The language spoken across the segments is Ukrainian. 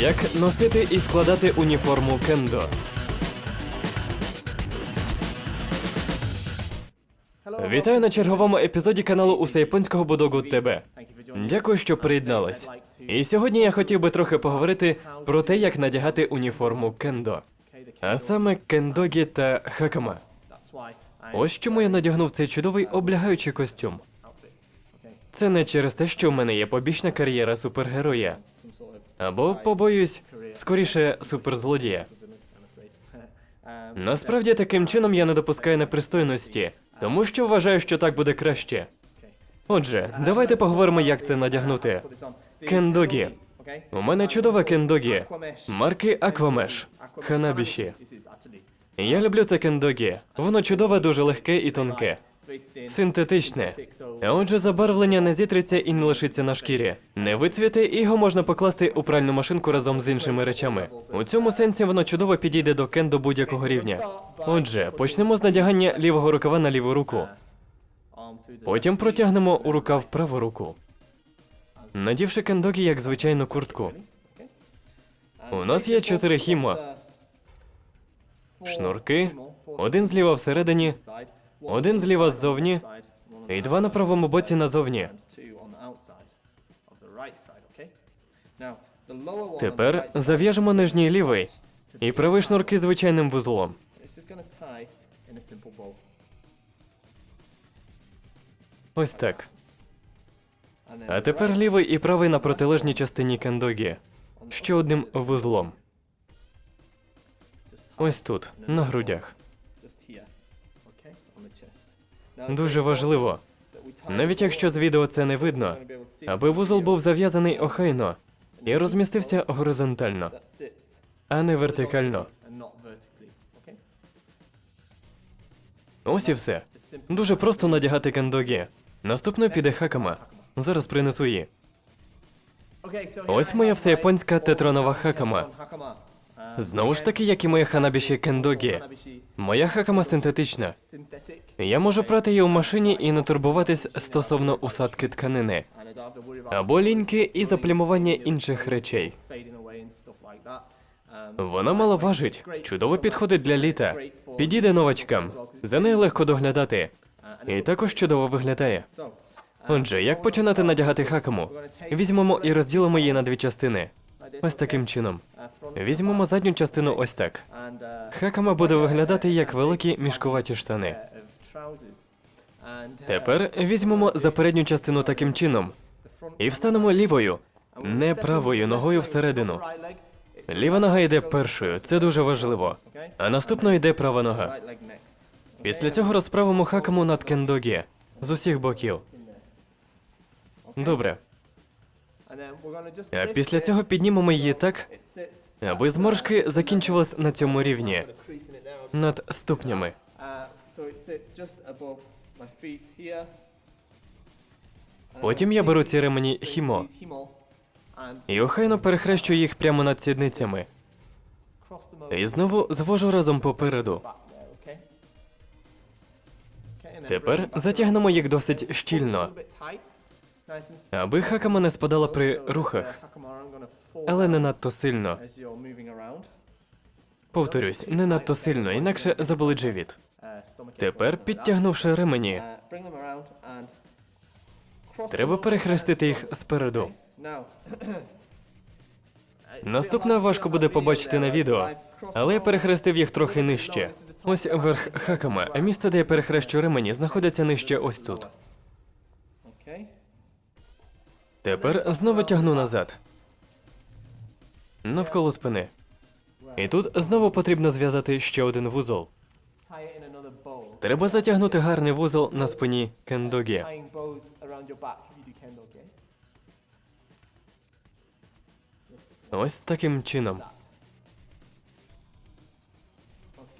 Як носити і складати уніформу кендо. Вітаю на черговому епізоді каналу Усе японського Будогу ТБ. Дякую, що приєднались. І сьогодні я хотів би трохи поговорити про те, як надягати уніформу кендо, а саме кендогі та хакама. Ось чому я надягнув цей чудовий облягаючий костюм. Це не через те, що в мене є побічна кар'єра супергероя, або побоюсь, скоріше суперзлодія. Насправді таким чином я не допускаю непристойності, тому що вважаю, що так буде краще. Отже, давайте поговоримо, як це надягнути. Кендогі. У мене чудове кендогі марки Аквамеш. Ханабіші. Я люблю це кендогі. Воно чудове, дуже легке і тонке. Синтетичне. Отже, забарвлення не зітреться і не лишиться на шкірі. Не вицвіте, і його можна покласти у пральну машинку разом з іншими речами. У цьому сенсі воно чудово підійде до кендо будь-якого рівня. Отже, почнемо з надягання лівого рукава на ліву руку. Потім протягнемо у рукав праву руку. Надівши кендогі як звичайну куртку. У нас є чотири хімо. Шнурки, один зліва всередині, один зліва ззовні і два на правому боці назовні. Тепер зав'яжемо нижній лівий і правий шнурки звичайним вузлом. Ось так. А тепер лівий і правий на протилежній частині кендогі. Ще одним вузлом. Ось тут, на грудях. Дуже важливо, навіть якщо з відео це не видно, аби вузол був зав'язаний охайно і розмістився горизонтально, а не вертикально. Ось і все. Дуже просто надягати кендогі. Наступною піде хакама. Зараз принесу її. Ось моя всеяпонська тетронова хакама. Знову ж таки, як і моя ханабіші кендогі. Моя хакама синтетична. Я можу прати її у машині і не турбуватись стосовно усадки тканини або ліньки і заплямування інших речей. Вона мало важить, чудово підходить для літа. Підійде новачкам. За нею легко доглядати. І також чудово виглядає. Отже, як починати надягати хакаму? Візьмемо і розділимо її на дві частини. Ось таким чином. Візьмемо задню частину ось так. Хакама буде виглядати як великі мішкуваті штани. Тепер візьмемо за передню частину таким чином і встанемо лівою, не правою ногою всередину. Ліва нога йде першою, це дуже важливо. А наступно йде права нога. Після цього розправимо хакаму над кендогі з усіх боків. Добре. А після цього піднімемо її так, аби зморшки закінчувались на цьому рівні, над ступнями. Потім я беру ці ремені хімо і охайно перехрещую їх прямо над сідницями. І знову звожу разом попереду. Тепер затягнемо їх досить щільно, аби хакама не спадала при рухах, але не надто сильно. Повторюсь, не надто сильно, інакше заболить живіт. Тепер, підтягнувши ремені, треба перехрестити їх спереду. Наступне важко буде побачити на відео, але я перехрестив їх трохи нижче. Ось верх хакама, а місце, де я перехрещу ремені, знаходиться нижче ось тут. Тепер знову тягну назад. Навколо спини. І тут знову потрібно зв'язати ще один вузол. Треба затягнути гарний вузол на спині кендогі. Ось таким чином.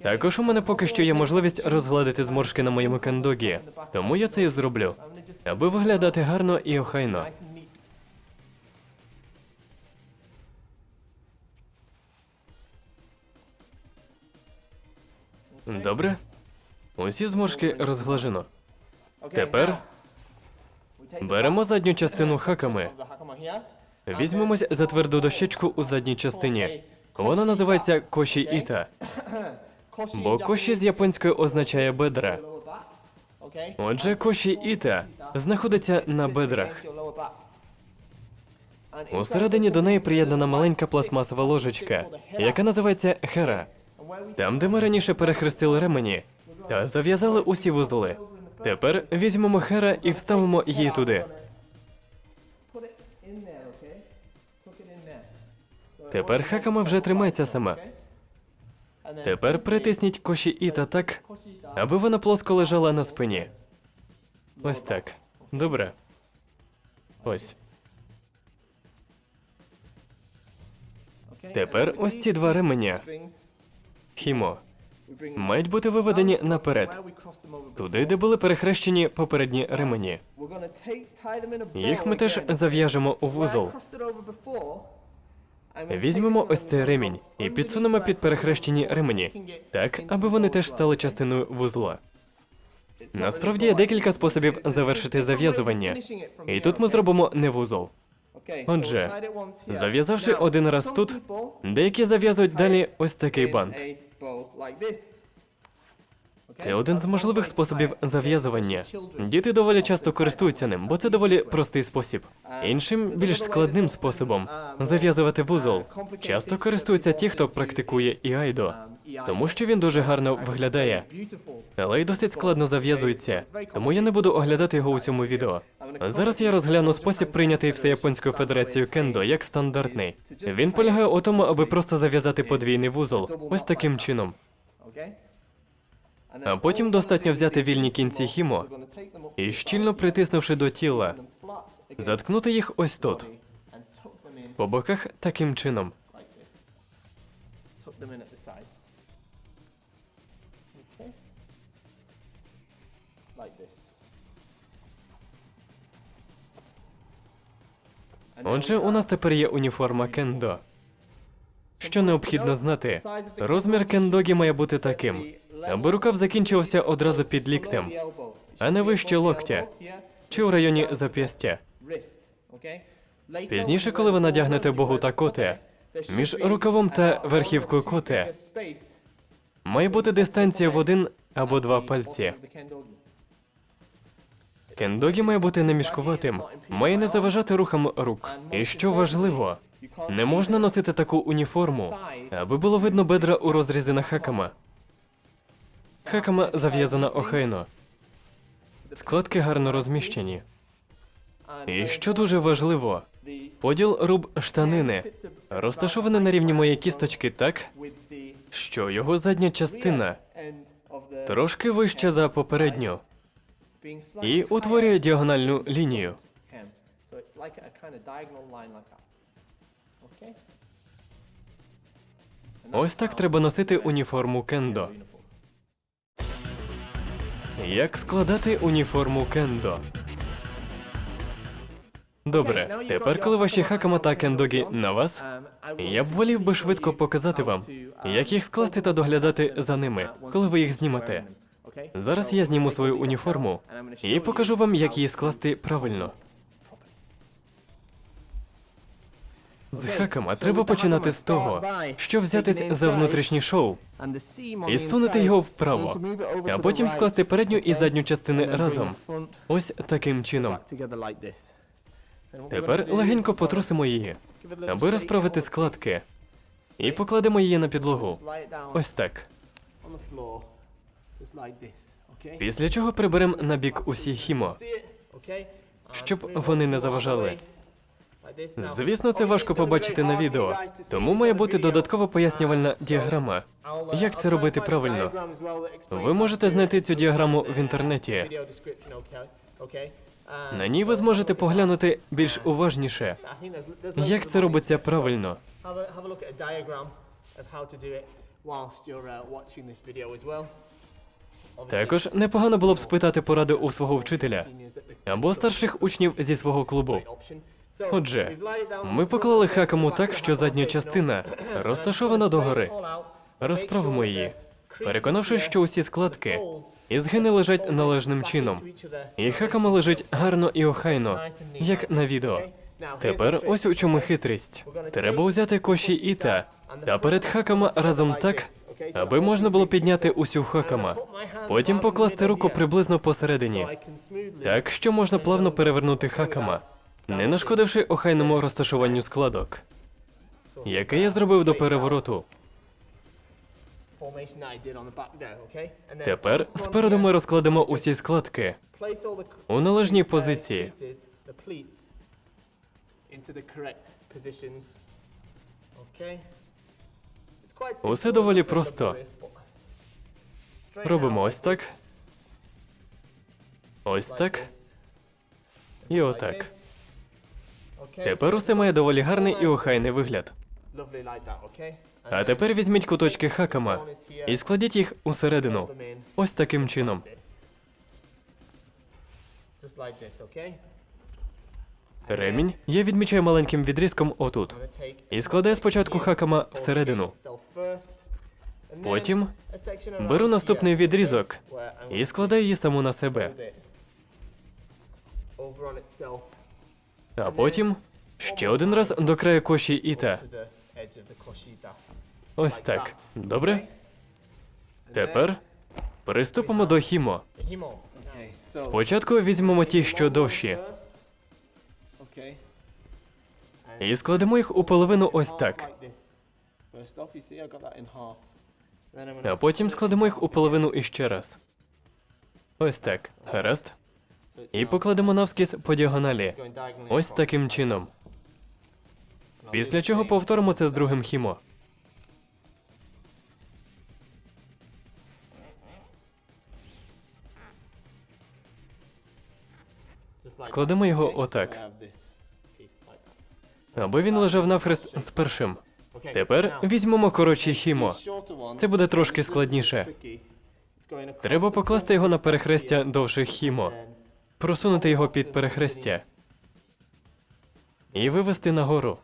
Також у мене поки що є можливість розгладити зморшки на моєму кендогі, тому я це і зроблю, аби виглядати гарно і охайно. Добре. Усі зморшки розглажено. Тепер беремо задню частину хаками Візьмемось за тверду дощечку у задній частині. Вона називається коші іта, бо коші з японської означає бедра. Отже, коші іта знаходиться на бедрах. Усередині до неї приєднана маленька пластмасова ложечка, яка називається хера. Там, де ми раніше перехрестили ремені та зав'язали усі вузли. Тепер візьмемо хера і вставимо її туди. Тепер хакама вже тримається сама. Тепер притисніть коші іта так, аби вона плоско лежала на спині. Ось так. Добре. Ось. Тепер ось ці два ременя. Хімо. Мають бути виведені наперед, туди, де були перехрещені попередні ремені. Їх ми теж зав'яжемо у вузол. Візьмемо ось цей ремінь і підсунемо під перехрещені ремені, так, аби вони теж стали частиною вузла. Насправді є декілька способів завершити зав'язування. І тут ми зробимо не вузол. Отже, зав'язавши один раз тут, деякі зав'язують далі ось такий бант. Це один з можливих способів зав'язування. Діти доволі часто користуються ним, бо це доволі простий спосіб. Іншим, більш складним способом зав'язувати вузол. Часто користуються ті, хто практикує іайдо, тому що він дуже гарно виглядає, але й досить складно зав'язується. Тому я не буду оглядати його у цьому відео. Зараз я розгляну спосіб прийнятий Всеяпонською федерацією кендо як стандартний. Він полягає у тому, аби просто зав'язати подвійний вузол, ось таким чином. А потім достатньо взяти вільні кінці хімо і щільно притиснувши до тіла, заткнути їх ось тут, по боках таким чином. Отже, у нас тепер є уніформа кендо. Що необхідно знати? Розмір кендогі має бути таким, аби рукав закінчився одразу під ліктем, а не вище локтя чи в районі зап'ястя. Пізніше, коли ви надягнете богу та коте, між рукавом та верхівкою коте має бути дистанція в один або два пальці. Кендогі має бути не мішкуватим, має не заважати рухам рук. І що важливо, не можна носити таку уніформу, аби було видно бедра у розрізі на хакама. Хакама зав'язана охайно. Складки гарно розміщені. І що дуже важливо, поділ руб штанини розташований на рівні моєї кісточки так, що його задня частина трошки вища за попередню і утворює діагональну лінію. Ось так треба носити уніформу кендо. Як складати уніформу кендо? Добре, тепер, коли ваші хакама та кендогі на вас, я б волів би швидко показати вам, як їх скласти та доглядати за ними, коли ви їх знімете. Зараз я зніму свою уніформу і покажу вам, як її скласти правильно. З хакама треба починати з того, що взятись за внутрішній шоу і сунути його вправо, а потім скласти передню і задню частини разом. Ось таким чином. Тепер легенько потрусимо її, аби розправити складки, і покладемо її на підлогу. Ось так. Після чого приберемо на бік усі хімо, щоб вони не заважали. Звісно, це важко побачити на відео, тому має бути додаткова пояснювальна діаграма. Як це робити правильно? Ви можете знайти цю діаграму в інтернеті. На ній ви зможете поглянути більш уважніше, як це робиться правильно. Також непогано було б спитати поради у свого вчителя або старших учнів зі свого клубу. Отже, ми поклали хакаму так, що задня частина розташована догори. Розправимо її, переконавшись, що усі складки і згини лежать належним чином. І хакама лежить гарно і охайно, як на відео. Тепер ось у чому хитрість. Треба взяти коші Іта та перед хакама разом так, аби можна було підняти усю хакама. Потім покласти руку приблизно посередині, так що можна плавно перевернути хакама, не нашкодивши охайному розташуванню складок, яке я зробив до перевороту. Тепер спереду ми розкладемо усі складки у належній позиції. Усе доволі просто. Робимо ось так, ось так і отак. Тепер усе має доволі гарний і охайний вигляд. А тепер візьміть куточки хакама і складіть їх усередину. Ось таким чином. Ремінь я відмічаю маленьким відрізком отут. І складаю спочатку хакама всередину. Потім беру наступний відрізок і складаю її саму на себе. А потім ще один раз до краю коші іта. Ось так. Добре? Тепер приступимо до хімо. Спочатку візьмемо ті, що довші, і складемо їх у половину ось так. А потім складемо їх у половину іще раз. Ось так. Гаразд. І покладемо навскіз по діагоналі. Ось таким чином. Після чого повторимо це з другим хімо. Складемо його отак, аби він лежав навхрест з першим. Тепер візьмемо коротші хімо. Це буде трошки складніше. Треба покласти його на перехрестя довших хімо, просунути його під перехрестя і вивести нагору.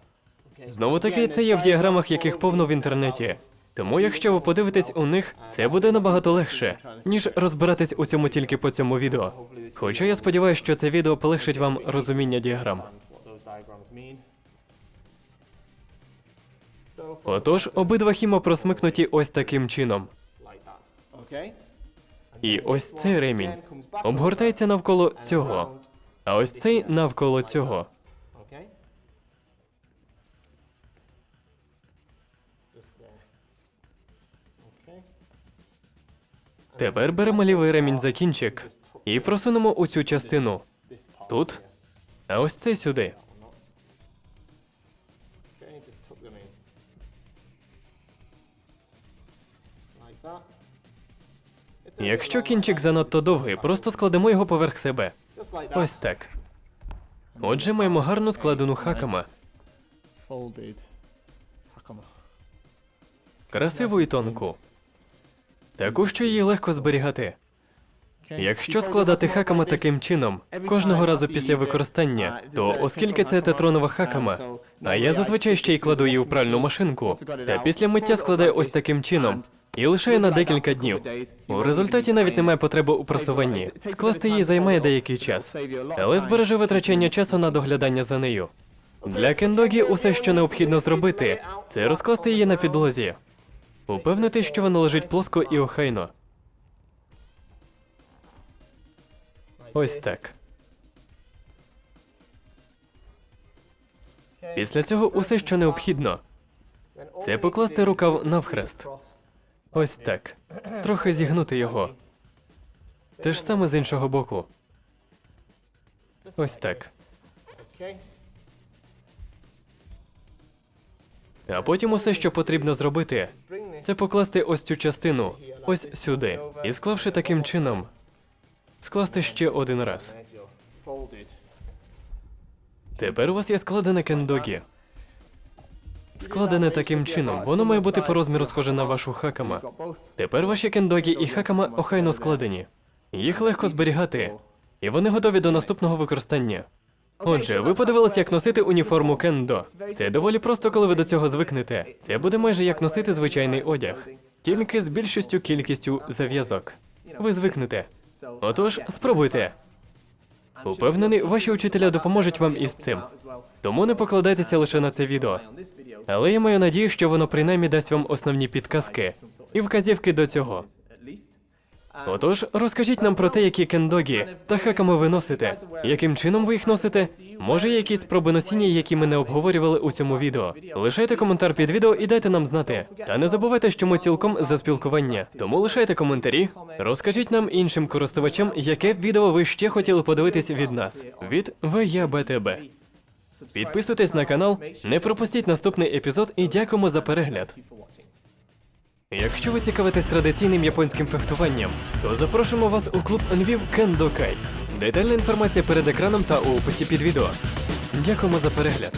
Знову таки, це є в діаграмах, яких повно в інтернеті. Тому, якщо ви подивитесь у них, це буде набагато легше, ніж розбиратись у цьому тільки по цьому відео. Хоча я сподіваюся, що це відео полегшить вам розуміння діаграм. Отож, обидва хімо просмикнуті ось таким чином. І ось цей ремінь обгортається навколо цього, а ось цей навколо цього. Тепер беремо лівий ремінь за кінчик і просунемо у цю частину. Тут, а ось цей сюди. Якщо кінчик занадто довгий, просто складемо його поверх себе. Ось так. Отже, маємо гарну складену хакама, красиву і тонку. Таку, що її легко зберігати. Якщо складати хакама таким чином, кожного разу після використання, то оскільки це тетронова хакама, а я зазвичай ще й кладу її у пральну машинку, та після миття складаю ось таким чином і лишаю на декілька днів. У результаті навіть немає потреби у просуванні. Скласти її займає деякий час, але збереже витрачання часу на доглядання за нею. Для кендогі усе, що необхідно зробити, це розкласти її на підлозі. Упевнити, що вона лежить плоско і охайно. Ось так. Після цього усе, що необхідно, це покласти рукав навхрест. Ось так. Трохи зігнути його. Те ж саме з іншого боку. Ось так. А потім усе, що потрібно зробити, це покласти ось цю частину, ось сюди. І склавши таким чином, скласти ще один раз. Тепер у вас є складене кендогі. Складене таким чином, воно має бути по розміру схоже на вашу хакама. Тепер ваші кендогі і хакама охайно складені. Їх легко зберігати, і вони готові до наступного використання. Отже, ви подивилися, як носити уніформу кендо. Це доволі просто, коли ви до цього звикнете. Це буде майже як носити звичайний одяг, тільки з більшістю кількістю зав'язок. Ви звикнете. Отож, спробуйте. Упевнений, ваші учителя допоможуть вам із цим. Тому не покладайтеся лише на це відео. Але я маю надію, що воно принаймні дасть вам основні підказки і вказівки до цього. Отож, розкажіть нам про те, які кендогі та хаками ви носите. Яким чином ви їх носите? Може, є якісь спроби носіння, які ми не обговорювали у цьому відео. Лишайте коментар під відео і дайте нам знати. Та не забувайте, що ми цілком за спілкування. Тому лишайте коментарі. Розкажіть нам іншим користувачам, яке відео ви ще хотіли подивитись від нас. Від ВЯБТБ. Підписуйтесь на канал, не пропустіть наступний епізод і дякуємо за перегляд. Якщо ви цікавитесь традиційним японським фехтуванням, то запрошуємо вас у клуб Львів Кендокай. Детальна інформація перед екраном та у описі під відео. Дякуємо за перегляд.